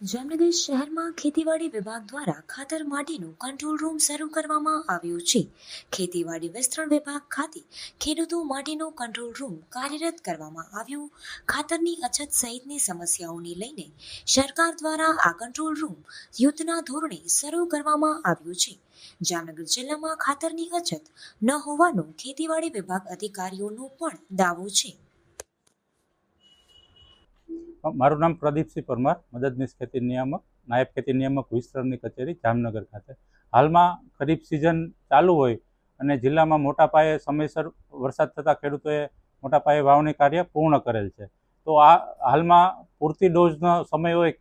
જામનગર શહેરમાં ખેતીવાડી વિભાગ દ્વારા ખાતર માટેનું કંટ્રોલ રૂમ શરૂ કરવામાં આવ્યો છે. ખેતીવાડી વિસ્તરણ વિભાગ ખાતે ખેડૂતો માટેનો કંટ્રોલ રૂમ કાર્યરત કરવામાં આવ્યો. ખાતરની અછત સહિતની સમસ્યાઓને લઈને સરકાર દ્વારા આ કંટ્રોલ રૂમ યુદ્ધના ધોરણે શરૂ કરવામાં આવ્યો છે. જામનગર જિલ્લામાં ખાતરની અછત ન હોવાનો ખેતીવાડી વિભાગ અધિકારીઓનો પણ દાવો છે. મારું નામ પ્રદીપસિંહ પરમાર મદદનીશ ખેતી નિયામક, નાયબ ખેતી નિયામક વિસ્તરણની કચેરી, જામનગર ખાતે. હાલમાં ખરીફ સિઝન ચાલુ હોય અને જિલ્લામાં મોટા પાયે સમયસર વરસાદ થતાં ખેડૂતોએ મોટા પાયે વાવણી કાર્ય પૂર્ણ કરેલ છે. તો આ હાલમાં પૂરતી ડોઝનો સમય હોય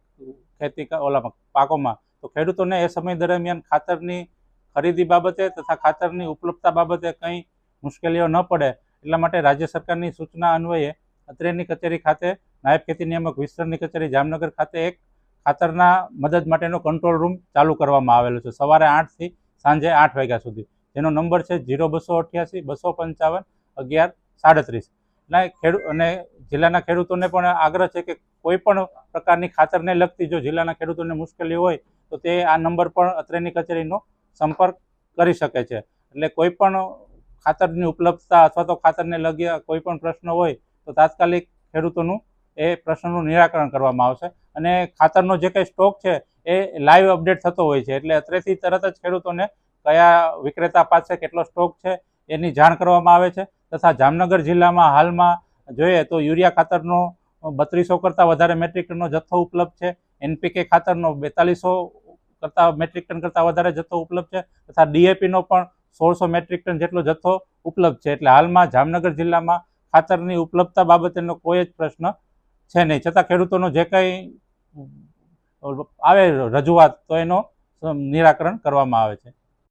ખેતી ઓલામાં, પાકોમાં, તો ખેડૂતોને એ સમય દરમિયાન ખાતરની ખરીદી બાબતે તથા ખાતરની ઉપલબ્ધતા બાબતે કંઈ મુશ્કેલીઓ ન પડે, એટલા માટે રાજ્ય સરકારની સૂચના અન્વયે અત્રેની કચેરી ખાતે નાયબ ખેતી નિયામક વિસ્તરણની કચેરી જામનગર ખાતે એક ખાતરના મદદ માટેનો કંટ્રોલ રૂમ ચાલુ કરવામાં આવેલો છે. સવારે આઠથી સાંજે આઠ વાગ્યા સુધી. જેનો નંબર છે જીરો બસો અઠ્યાસી, બસો પંચાવન, અગિયાર, સાડત્રીસ. ના ખેડૂ, અને જિલ્લાના ખેડૂતોને પણ આગ્રહ છે કે કોઈ પણ પ્રકારની ખાતરને લગતી જો જિલ્લાના ખેડૂતોને મુશ્કેલી હોય, તો તે આ નંબર પર અત્રેની કચેરીનો સંપર્ક કરી શકે છે. એટલે કોઈ પણ ખાતરની ઉપલબ્ધતા અથવા તો ખાતરને લગ્યા કોઈ પણ પ્રશ્ન હોય, તો તાત્કાલિક ખેડૂતોનું એ પ્રશ્નનું નિરાકરણ કરવામાં આવશે. અને ખાતરનો જે કંઈ સ્ટોક છે, એ લાઈવ અપડેટ થતો હોય છે. એટલે અત્રેથી તરત જ ખેડૂતોને કયા વિક્રેતા પાસે કેટલો સ્ટોક છે, એની જાણ કરવામાં આવે છે. તથા જામનગર જિલ્લામાં હાલમાં જોઈએ તો યુરિયા ખાતરનો બત્રીસો કરતાં વધારે મેટ્રિક ટનનો જથ્થો ઉપલબ્ધ છે. એનપીકે ખાતરનો બેતાલીસો કરતાં મેટ્રિક ટન કરતાં વધારે જથ્થો ઉપલબ્ધ છે. તથા ડીએપીનો પણ સોળસો મેટ્રિક ટન જેટલો જથ્થો ઉપલબ્ધ છે. એટલે હાલમાં જામનગર જિલ્લામાં ખાતરની ઉપલબ્ધતા બાબતેનો કોઈ જ પ્રશ્ન છે નહીં. છતાં ખેડૂતોનો જે કંઈ આવે રજૂઆત તો એનો નિરાકરણ કરવામાં આવે છે.